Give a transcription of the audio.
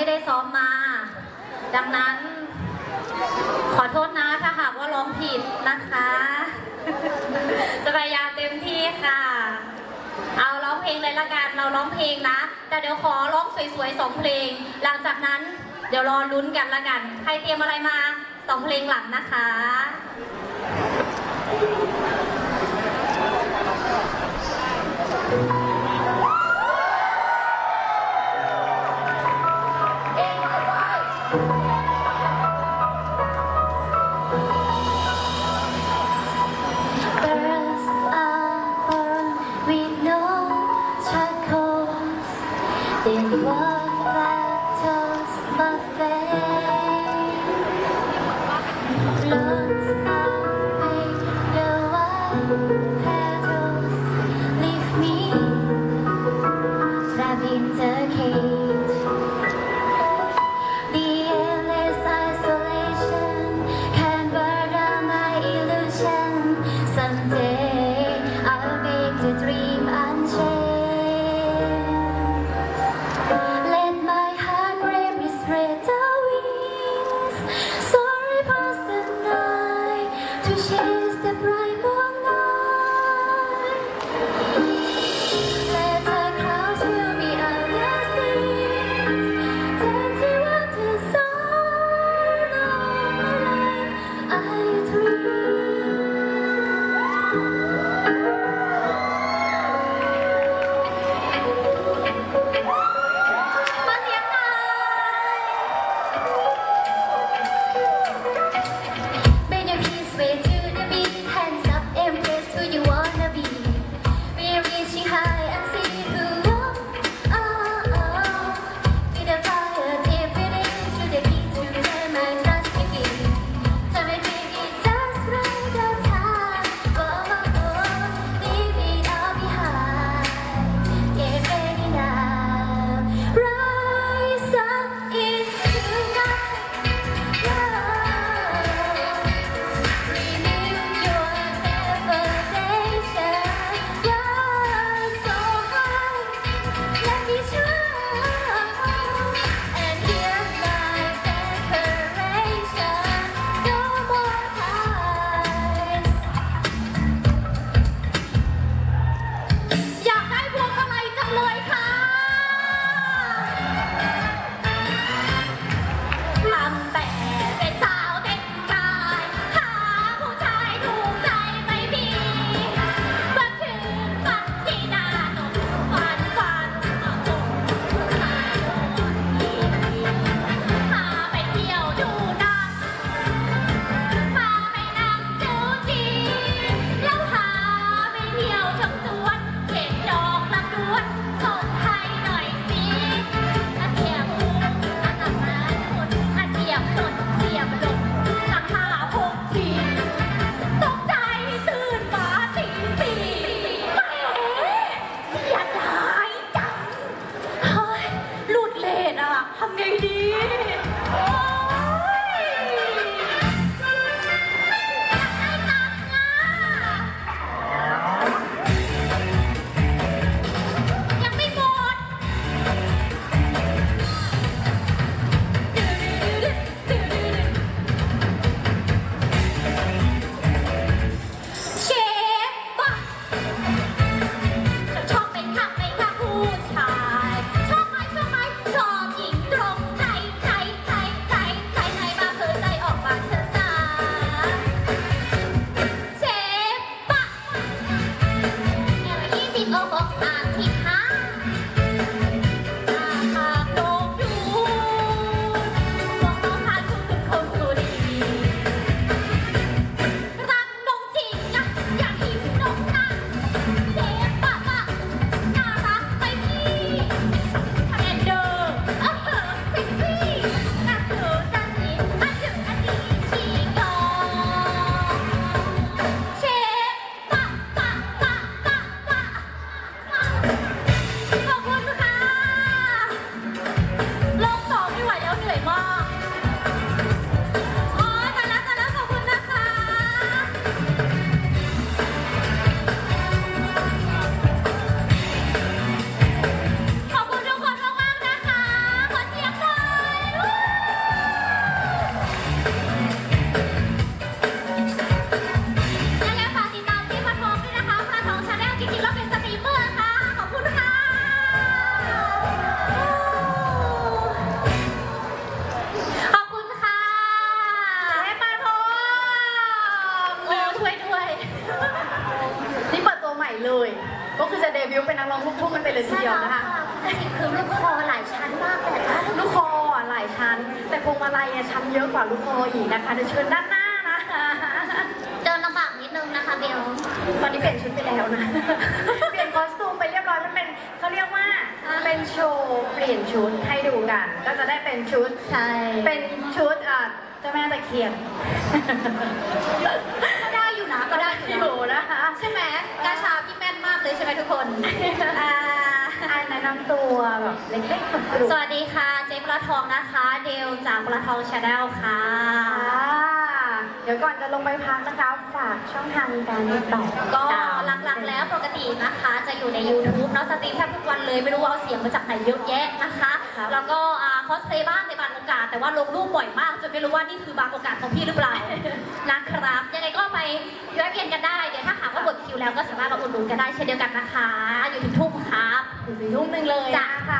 ไม่ได้ซ้อมมา ดังนั้น ขอโทษนะถ้าหากว่าร้องผิดนะคะ จะพยายามเต็มที่ค่ะ เอาร้องเพลงเลยละกันเราร้องเพลงนะ แต่เดี๋ยวขอร้องสวยๆสองเพลง หลังจากนั้นเดี๋ยวรอลุ้นกันละกัน ใครเตรียมอะไรมาสองเพลงหลังนะคะ petals. Leave me trapped in the cage. 哦 吼 ก็คือจะเดบิวต์เป็นนักร้องลูกทุ่งกันไปเลยทีใช่เดียวแล้วนะคะค่ะจริงๆคือลูกคอหลายชั้นมากเลยนะลูกคออะหลายชั้น แต่พวงมาลัยอะชั้นเยอะกว่าลูกคออีกนะคะเดี๋ยวเชิญด้านหน้านะคะเดินลำบากนิดนึงนะคะเบลตอนนี้เปลี่ยนชุดไปแล้วนะเปลี่ยนคอสตูมไปเรียบร้อยมันเป็นเขาเรียกว่าเป็นโชว์เปลี่ยนชุดให้ดูกัน ก็จะได้เป็นชุดใช่เป็นชุดอะเจ้าแม่ตะเคียนก็ได้อยู่นะก็ได้อยู่อยู่นะนะคะใช่ไหมกาชาพี่แม่นมาก เลยใช่ไหมทุกคนอ่าอันแนะนำตัวแบบเล็กๆกรุบกรุบสวัสดีค่ะ เจ๊ปลาทองนะคะ เดลจากปลาทองชาแนลค่ะ อ่าเดี๋ยวก่อนจะลงไปพักนะคะฝากช่องทางการติดต่อก็ตามหลักๆแล้วปกตินะคะ จะอยู่ใน YouTube เนาะสตรีมแทบทุกวันเลยไม่รู้ว่าเอาเสียงมาจากไหนเยอะแยะนะคะ แต่ว่าลงรูปบ่อยมากจนไม่รู้ว่านี่คือบางโอกาสของพี่หรือเปล่านะครับ ยังไงก็ไปย้อยเวียนกันได้ เดี๋ยวถ้าหากว่าหมดคิวแล้วก็สามารถมาอุดหนุนกันได้เช่นเดียวกันนะคะ อยู่ถึงทุ่มครับถึงสี่ทุ่มหนึ่งเลยจ้ะนะคะ